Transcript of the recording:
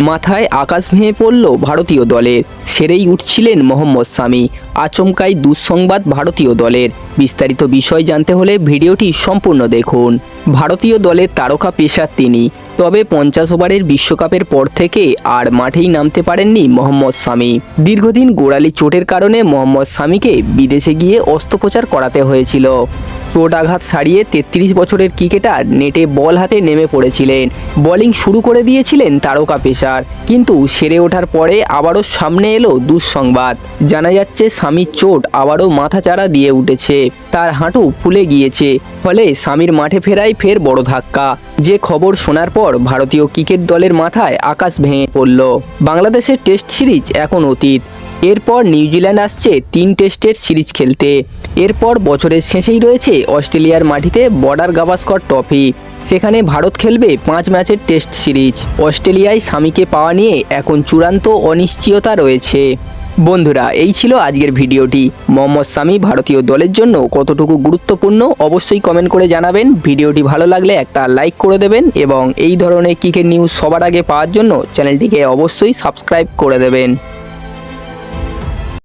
মাথায় আকাশ ভেঙে পড়ল ভারতীয় দলের। সেরেই উঠছিলেন মোহাম্মদ সামি। আচমকাই দুঃসংবাদ ভারতীয় দলের। বিস্তারিত বিষয় জানতে হলে ভিডিওটি সম্পূর্ণ দেখুন। ভারতীয় দলের তারকা পেশার তিনি। তবে পঞ্চাশ ওভারের বিশ্বকাপের পর থেকে আর মাঠেই নামতে পারেননি মোহাম্মদ সামি দীর্ঘদিন গোড়ালি চোটের কারণে মোহাম্মদ সামিকে বিদেশে গিয়ে অস্ত্রোপচার করাতে হয়েছিল। চোট আঘাত সারিয়ে তেত্রিশ বছরের ক্রিকেটার নেটে বল হাতে নেমে পড়েছিলেন। বোলিং শুরু করে দিয়েছিলেন তারকা পেশার কিন্তু সেরে ওঠার পরে আবারও সামনে এলো দুঃসংবাদ। জানা যাচ্ছে স্বামীর চোট আবারও মাথাচাড়া দিয়ে উঠেছে। তার হাঁটু ফুলে গিয়েছে। ফলে স্বামীর মাঠে ফেরাই ফের বড় ধাক্কা। যে খবর শোনার পর ভারতীয় ক্রিকেট দলের মাথায় আকাশ ভেঙে পড়ল। বাংলাদেশের টেস্ট সিরিজ এখন অতীত। এরপর নিউজিল্যান্ড আসছে তিন টেস্টের সিরিজ খেলতে। এরপর বছরের শেষেই রয়েছে অস্ট্রেলিয়ার মাটিতে বর্ডার গাভাস্কর ট্রফি। সেখানে ভারত খেলবে পাঁচ ম্যাচের টেস্ট সিরিজ। অস্ট্রেলিয়ায় স্বামীকে পাওয়া নিয়ে এখন চূড়ান্ত অনিশ্চয়তা রয়েছে। বন্ধুরা, এই ছিল আজকের ভিডিওটি। মোহাম্মদ সামি ভারতীয় দলের জন্য কতটুকু গুরুত্বপূর্ণ অবশ্যই কমেন্ট করে জানাবেন। ভিডিওটি ভালো লাগলে একটা লাইক করে দেবেন এবং এই ধরনের ক্রিকেট নিউজ সবার আগে পাওয়ার জন্য চ্যানেলটিকে অবশ্যই সাবস্ক্রাইব করে দেবেন।